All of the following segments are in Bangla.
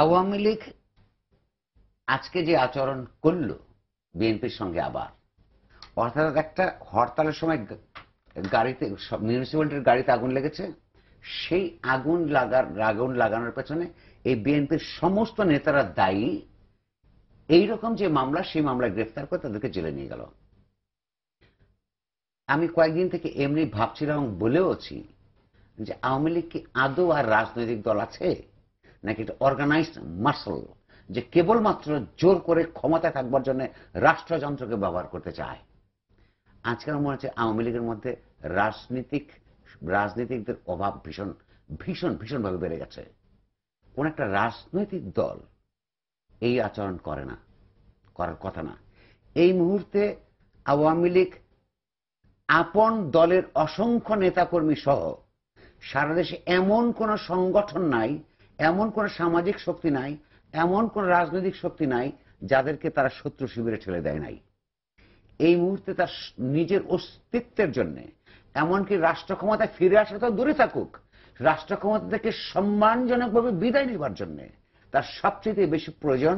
আওয়ামী লীগ আজকে যে আচরণ করল বিএনপির সঙ্গে আবার, অর্থাৎ একটা হরতালের সময় গাড়িতে মিউনিসিপ্যালিটির গাড়িতে আগুন লেগেছে, সেই আগুন লাগার আগুন লাগানোর পেছনে এই বিএনপির সমস্ত নেতারা দায়ী। এইরকম যে মামলা, সেই মামলায় গ্রেফতার করে তাদেরকে জেলে নিয়ে গেল। আমি কয়েকদিন থেকে এমনি ভাবছিলাম বলেওছি যে আওয়ামী লীগ কি আদৌ আর রাজনৈতিক দল আছে? নাকি এটা অর্গানাইজড মাসল যে কেবলমাত্র জোর করে ক্ষমতায় থাকবার জন্য রাষ্ট্রযন্ত্রকে ব্যবহার করতে চায়? আজকাল মনে হচ্ছে আওয়ামী লীগের মধ্যে রাজনীতিক, রাজনীতিকদের অভাব ভীষণ ভীষণ, ভীষণভাবে বেড়ে গেছে। কোন একটা রাজনৈতিক দল এই আচরণ করে না, করার কথা না। এই মুহূর্তে আওয়ামী লীগ আপন দলের অসংখ্য নেতাকর্মী সহ সারা দেশে এমন কোন সংগঠন নাই এমন কোন সামাজিক শক্তি নাই, এমন কোন রাজনৈতিক শক্তি নাই যাদেরকে তারা শত্রু শিবিরে ঠেলে দেয় নাই। এই মুহূর্তে তার নিজের অস্তিত্বের জন্য, এমনকি রাষ্ট্র ক্ষমতায় ফিরে আসা তো দূরে থাকুক রাষ্ট্র ক্ষমতা থেকে সম্মানজনকভাবে বিদায় নেবার জন্য তার সবচেয়ে বেশি প্রয়োজন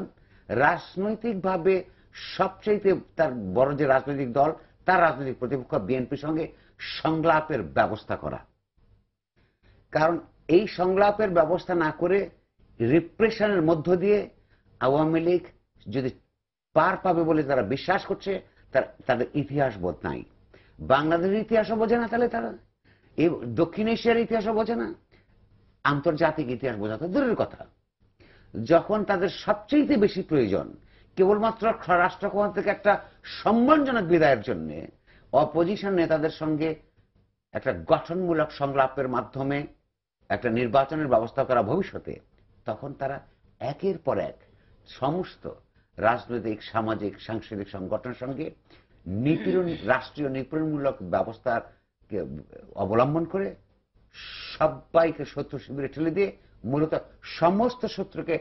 রাজনৈতিকভাবে সবচেয়ে তার বড় যে রাজনৈতিক দল, তার রাজনৈতিক প্রতিপক্ষ বিএনপির সঙ্গে সংলাপের ব্যবস্থা করা। কারণ এই সংলাপের ব্যবস্থা না করে রিপ্রেশনের মধ্য দিয়ে আওয়ামী লীগ যদি পার পাবে বলে তারা বিশ্বাস করছে, তার, তাদের ইতিহাস বোধ নাই বাংলাদেশের ইতিহাসও বোঝে না তাহলে তারা। এই দক্ষিণ এশিয়ার ইতিহাসও বোঝে না। আন্তর্জাতিক ইতিহাস বোঝা তো দূরের কথা। যখন তাদের সবচেয়ে বেশি প্রয়োজন, কেবলমাত্র রাষ্ট্র ক্ষমতা থেকে একটা সম্মানজনক বিদায়ের জন্য অপোজিশন নেতাদের সঙ্গে একটা গঠনমূলক সংলাপের মাধ্যমে একটা নির্বাচনের ব্যবস্থা করা ভবিষ্যতে, তখন তারা একের পর এক সমস্ত রাজনৈতিক, সামাজিক, সাংস্কৃতিক সংগঠনের সঙ্গে নিপীড়ন, রাষ্ট্রীয় নিপীড়নমূলক ব্যবস্থার অবলম্বন করে সবাইকে শত্রু শিবিরে ঠেলে দিয়ে মূলত সমস্ত শত্রুকে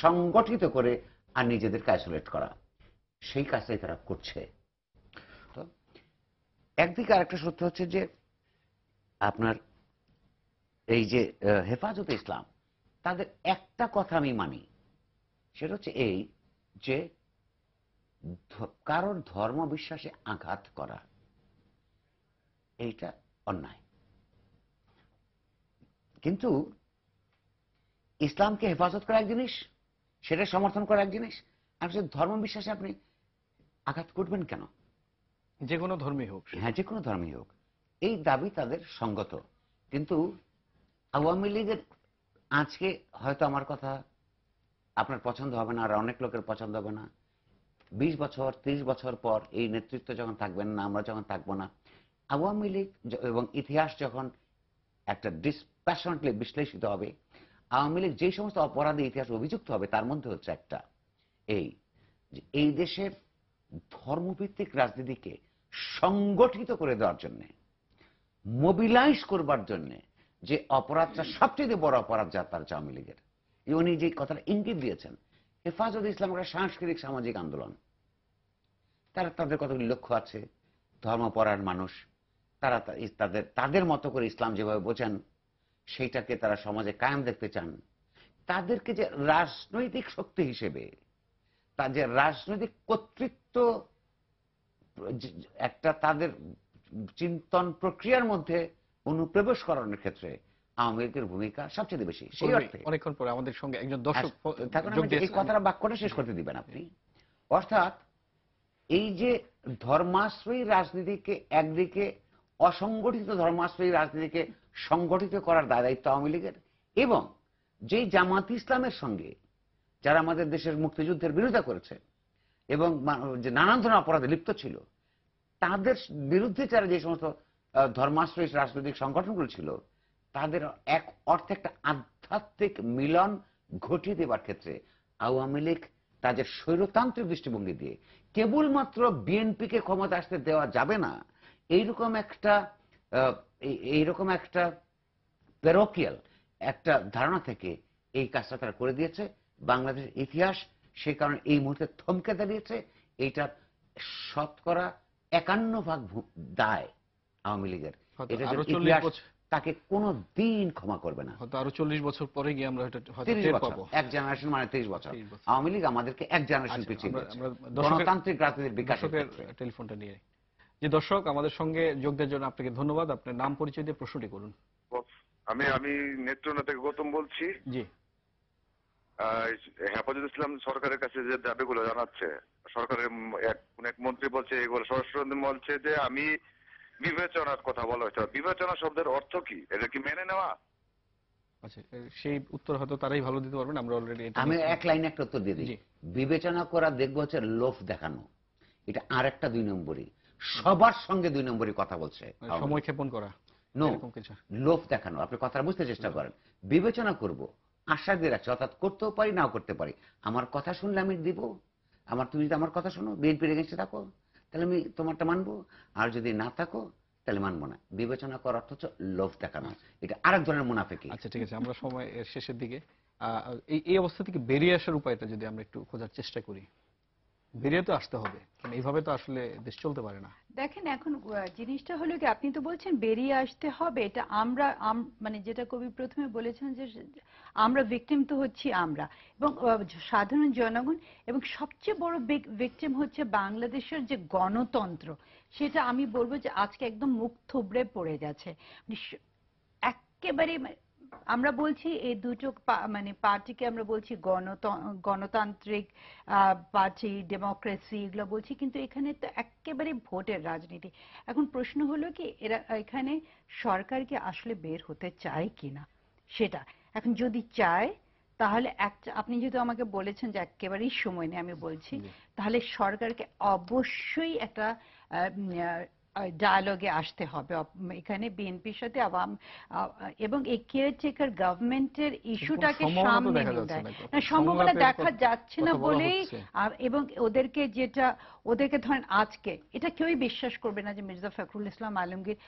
সংগঠিত করে আর নিজেদেরকে আইসোলেট করা। সেই কাজটাই তারা করছে। তো একদিকে আরেকটা সত্য হচ্ছে যে আপনার এই যে হেফাজতে ইসলাম তাদের একটা কথা আমি মানি। সেটা হচ্ছে এই যে কারোর ধর্ম বিশ্বাসে আঘাত করা এইটা অন্যায়। কিন্তু ইসলামকে হেফাজত করা এক জিনিস সেটা সমর্থন করা এক জিনিস আর ধর্ম বিশ্বাসে আপনি আঘাত করবেন কেন? যে কোনো ধর্মী হোক হ্যাঁ যে কোনো ধর্মই হোক। এই দাবি তাদের সঙ্গত। কিন্তু আওয়ামী লীগের আজকে হয়তো আমার কথা আপনার পছন্দ হবে না আর অনেক লোকের পছন্দ হবে না। বিশ বছর, ত্রিশ বছর পর এই নেতৃত্ব যখন থাকবেন না, আমরা যখন থাকব না, আওয়ামী লীগ এবং ইতিহাস যখন একটা ডিসপ্যাশনেটলি বিশ্লেষিত হবে, আওয়ামী লীগ যে সমস্ত অপরাধে ইতিহাস অভিযুক্ত হবে, তার মধ্যে হচ্ছে একটা এই যে এই দেশের ধর্মভিত্তিক রাজনীতিকে সংগঠিত করে দেওয়ার জন্যে মোবিলাইজ করবার জন্য যে অপরাধটা সবচেয়ে বড় অপরাধ যা তার আওয়ামী লীগের। উনি যে কথাটা ইঙ্গিত দিয়েছেন, হেফাজত ইসলাম একটা সাংস্কৃতিক সামাজিক আন্দোলন। তারা তাদের কতগুলি লক্ষ্য আছে? ধর্মপরায়ণ মানুষ, তারা তাদের তাদের মতো করে ইসলাম যেভাবে বোঝেন, সেইটাকে তারা সমাজে কায়েম দেখতে চান। তাদেরকে যে রাজনৈতিক শক্তি হিসেবে যে রাজনৈতিক কর্তৃত্ব একটা তাদের চিন্তন প্রক্রিয়ার মধ্যে অনুপ্রবেশ করানোর ক্ষেত্রে আওয়ামী লীগের ভূমিকা সবচেয়ে বেশি সেই অর্থে। অনেকক্ষণ পরে আমাদের সঙ্গে একজন দর্শক এই কথাটা বাক্যটা শেষ করতে দিবেন আপনি। অর্থাৎ এই যে ধর্মাশ্রয়ী রাজনীতিকে একদিকে অসংগঠিত ধর্মাশ্রয়ী রাজনীতিকে সংগঠিত করার দায় দায়িত্ব আওয়ামী লীগের এবং যেই জামাত ইসলামের সঙ্গে যারা আমাদের দেশের মুক্তিযুদ্ধের বিরোধিতা করেছে এবং যে নানান ধরনের অপরাধে লিপ্ত ছিল তাদের বিরুদ্ধে যারা যে সমস্ত ধর্মাশ্রয়ী রাজনৈতিক সংগঠনগুলো ছিল, তাদের এক অর্থে একটা আধ্যাত্মিক মিলন ঘটিয়ে দেবার ক্ষেত্রে আওয়ামী লীগ তাদের স্বৈরতান্ত্রিক দৃষ্টিভঙ্গি দিয়ে কেবলমাত্র বিএনপিকে ক্ষমতা আসতে দেওয়া যাবে না, এইরকম একটা এইরকম একটা প্যারোকিয়াল একটা ধারণা থেকে এই কাজটা তারা করে দিয়েছে। বাংলাদেশের ইতিহাস সেই কারণে এই মুহূর্তে থমকে দাঁড়িয়েছে। এইটা শতকরা একান্ন ভাগ দায়। আওয়ামী লীগের। হয়তো এটা আরও যদি 40 ইতিহাস বছর- তাকে কোনো দিন ক্ষমা করবে না। হয়তো আরও চল্লিশ বছর পরে গিয়ে আমরা এক জেনারেশন মানে তিরিশ বছর। আওয়ামী লীগ আমাদেরকে এক জেনারেশন আচ্ছা, পিছিয়ে গণতান্ত্রিক রাজনীতির বিকাশের টেলিফোনটা নিয়ে যে দর্শক আমাদের সঙ্গে যোগ দেওয়ার জন্য আপনাকে ধন্যবাদ। আপনার নাম পরিচয় দিয়ে প্রশ্নটি করুন। আমি আমি নেত্রকোনা থেকে গৌতম বলছি। জি। আহ, হেফাজত ইসলাম সরকারের কাছে যে দাবিগুলো জানাচ্ছে সরকারের এক কোন এক মন্ত্রী বলছে এগুলো স্বরাষ্ট্রমন্ত্রী বলছে যে আমি বিবেচনার কথা বলা হয়েছে। বিবেচনা শব্দের অর্থ কি? এটা কি মেনে নেওয়া? আচ্ছা সেই উত্তর হয়তো তারাই ভালো দিতে পারবেন আমরা অলরেডি আমি এক লাইনে একটা উত্তর দিয়ে দিই। বিবেচনা করা দেখব হচ্ছে লোভ দেখানো। এটা আর একটা দুই নম্বরই। সবার সঙ্গে দুই নম্বরই কথা বলছে। সময় ক্ষেপণ করা কিছু। লোভ দেখানো আপনি কথাটা বুঝতে চেষ্টা করেন। বিবেচনা করব আশা দিয়ে রাখছি অর্থাৎ করতেও পারি নাও করতে পারি। আমার কথা শুনলে আমি দিব। আমার তুমি যদি আমার কথা শোনো বিএনপির এগেন্সে থাকো। তাহলে আমি তোমারটা মানবো। আর যদি না থাকো, তাহলে মানবো না। বিবেচনা করার অর্থ হচ্ছে লোভ দেখানো। এটা আরেক ধরনের মুনাফেকি। আচ্ছা ঠিক আছে, আমরা সময় শেষের দিকে এই অবস্থা থেকে বেরিয়ে আসার উপায়টা যদি আমরা একটু খোঁজার চেষ্টা করি। বেরিয়ে তো আসতে হবে। এইভাবে তো আসলে দেশ চলতে পারে না। দেখেন, এখন জিনিসটা হলো কি, আপনি তো বলছেন বেরিয়ে আসতে হবে, এটা আমরা, আম- মানে যেটা কবি প্রথমে বলেছেন যে, আমরা ভিকটিম তো হচ্ছি আমরা। এবং সাধারণ জনগণ, এবং সবচেয়ে বড় ভিকটিম হচ্ছে বাংলাদেশের যে গণতন্ত্র, সেটা আমি বলব যে আজকে একদম মুখ থুবড়ে পড়ে গেছে। মানে একেবারে মানে আমরা বলছি এই দুটো মানে পার্টিকে আমরা বলছি গণত- গণতান্ত্রিক পার্টি ডেমোক্রেসি এগুলো বলছি কিন্তু এখানে তো একেবারে ভোটের রাজনীতি। এখন প্রশ্ন হলো কি এরা এখানে সরকারকে আসলে বের হতে চায় কিনা? সেটা। এখন যদি চায় তাহলে একটা আপনি যেহেতু আমাকে বলেছেন যে একেবারেই সময় নেই আমি বলছি তাহলে সরকারকে অবশ্যই একটা ডায়ালগে আসতে হবে। এখানে বিএনপির সাথে আওয়াম এবং এই কেয়ারটেকার গভর্নমেন্টের ইস্যুটাকে সামনে না। সম্ভাবনা দেখা যাচ্ছে না বলেই আর এবং ওদেরকে যেটা ওদেরকে ধরেন আজকে এটা কেউই বিশ্বাস করবে না যে মির্জা ফখরুল ইসলাম আলমগীর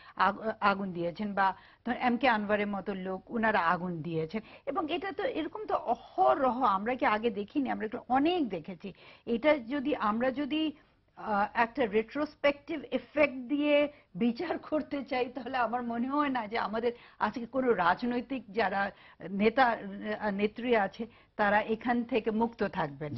আগুন দিয়েছেন বা ধর এম কে আনওয়ারের মতো লোক ওনারা আগুন দিয়েছেন। এবং এটা তো এরকম তো অহরহ আমরা কি আগে দেখিনি? আমরা অনেক দেখেছি। এটা যদি আমরা যদি একটা রেট্রোস্পেকটিভ এফেক্ট দিয়ে বিচার করতে চাই, তাহলে আমার মনে হয় না যে আমাদের আজকে কোনো রাজনৈতিক যারা নেতা নেত্রী আছে, তারা এখান থেকে মুক্ত থাকবেন।